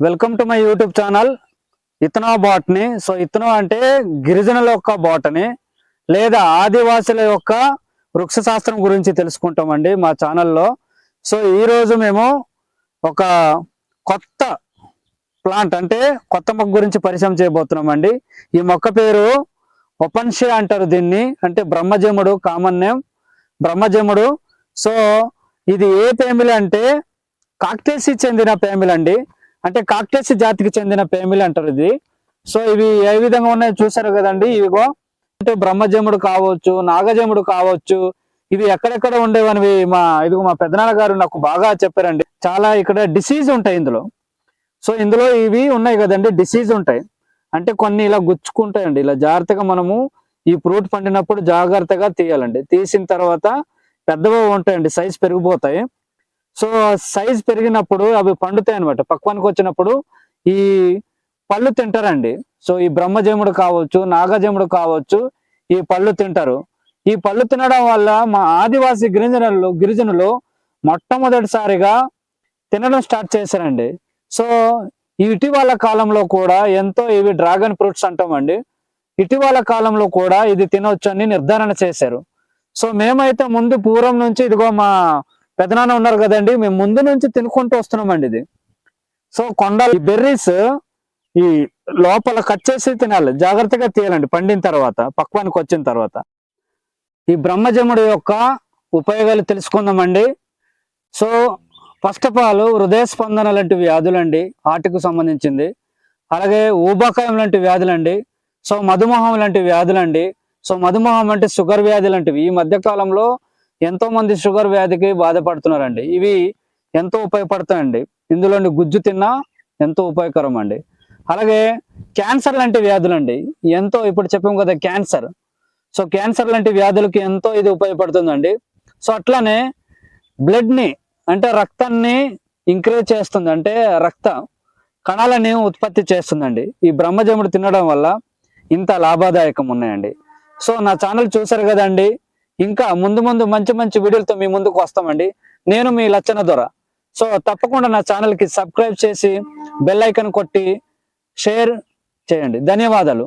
Welcome to my YouTube channel ఇతనో botany so ఇతనో అంటే గిరిజనుల యొక్క బాటని లేదా ఆదివాసుల యొక్క వృక్ష శాస్త్రం గురించి తెలుసుకుంటామండి మా ఛానల్లో సో ఈరోజు మేము ఒక కొత్త ప్లాంట్ అంటే కొత్త మొక్క గురించి పరిచయం చేయబోతున్నామండి. ఈ మొక్క పేరు ఒపన్షే అంటారు దీన్ని. అంటే బ్రహ్మజముడు కామన్ నేమ్ బ్రహ్మజముడు. సో ఇది ఏ ఫ్యామిలీ అంటే కాక్టేసి చెందిన ఫ్యామిలీ అండి. అంటే కాక్టేసి జాతికి చెందిన పేమిలి అంటారు ఇది. సో ఇవి ఏ విధంగా ఉన్నాయో చూసారు కదండి. ఇవిగో అంటే బ్రహ్మజముడు కావచ్చు నాగజముడు కావచ్చు ఇవి ఎక్కడెక్కడ ఉండేవనివి మా ఇది మా పెద్దనాన్న గారు నాకు బాగా చెప్పారండి. చాలా ఇక్కడ డిసీజ్ ఉంటాయి ఇందులో. సో ఇందులో ఇవి ఉన్నాయి కదండి డిసీజ్ ఉంటాయి. అంటే కొన్ని ఇలా గుచ్చుకుంటాయండి. ఇలా జాగ్రత్తగా మనము ఈ ఫ్రూట్ పండినప్పుడు జాగ్రత్తగా తీయాలండి. తీసిన తర్వాత పెద్దగా ఉంటాయండి సైజ్ పెరిగిపోతాయి. సో సైజ్ పెరిగినప్పుడు అవి పండుతాయి అనమాట పక్వానికి వచ్చినప్పుడు ఈ పళ్ళు తింటారండి. సో ఈ బ్రహ్మజముడు కావచ్చు నాగజముడు కావచ్చు ఈ పళ్ళు తింటారు. ఈ పళ్ళు తినడం వల్ల మా ఆదివాసీ గిరిజనులు గిరిజనులు మొట్టమొదటిసారిగా తినడం స్టార్ట్ చేశారండి. సో ఇటీవల కాలంలో కూడా ఎంతో ఇవి డ్రాగన్ ఫ్రూట్స్ అంటామండి. ఇటీవల కాలంలో కూడా ఇది తినవచ్చు అని నిర్ధారణ చేశారు. సో మేమైతే ముందు పూర్వం నుంచి ఇదిగో మా పెదనాన్న ఉన్నారు కదండి మేము ముందు నుంచి తినుకుంటూ వస్తున్నామండి ఇది. సో కొండ ఈ బెర్రీస్ ఈ లోపల కట్ చేసి తినాలి. జాగ్రత్తగా తీయాలండి పండిన తర్వాత పక్వానికి వచ్చిన తర్వాత. ఈ బ్రహ్మజముడు యొక్క ఉపయోగాలు తెలుసుకుందామండి. సో ఫస్ట్ ఆఫ్ ఆల్ హృదయ స్పందన లాంటి వ్యాధులండి హార్ట్కు సంబంధించింది. అలాగే ఊబకాయం లాంటి వ్యాధులండి సో మధుమేహం లాంటి వ్యాధులండి సో మధుమేహం అంటే షుగర్ వ్యాధి లాంటివి. ఈ మధ్య కాలంలో ఎంతో మంది షుగర్ వ్యాధికి బాధపడుతున్నారండి. ఇవి ఎంతో ఉపయోగపడతాయండి. ఇందులోని గుజ్జు తిన్నా ఎంతో ఉపయోగకరం అండి అలాగే క్యాన్సర్ లాంటి వ్యాధులండి. ఎంతో ఇప్పుడు చెప్పాము కదా క్యాన్సర్. సో క్యాన్సర్ లాంటి వ్యాధులకి ఎంతో ఇది ఉపయోగపడుతుందండి. సో అట్లానే బ్లడ్ని అంటే రక్తాన్ని ఇంక్రీజ్ చేస్తుంది. అంటే రక్త కణాలని ఉత్పత్తి చేస్తుందండి. ఈ బ్రహ్మజముడు తినడం వల్ల ఇంత లాభదాయకం ఉన్నాయండి సో నా ఛానల్ చూసారు కదండి. ఇంకా ముందు ముందు మంచి మంచి వీడియోలతో మీ ముందుకు వస్తామండి. నేను మీ లచ్చన దొర. సో తప్పకుండా నా ఛానల్కి సబ్స్క్రైబ్ చేసి బెల్ ఐకన్ కొట్టి షేర్ చేయండి. ధన్యవాదాలు.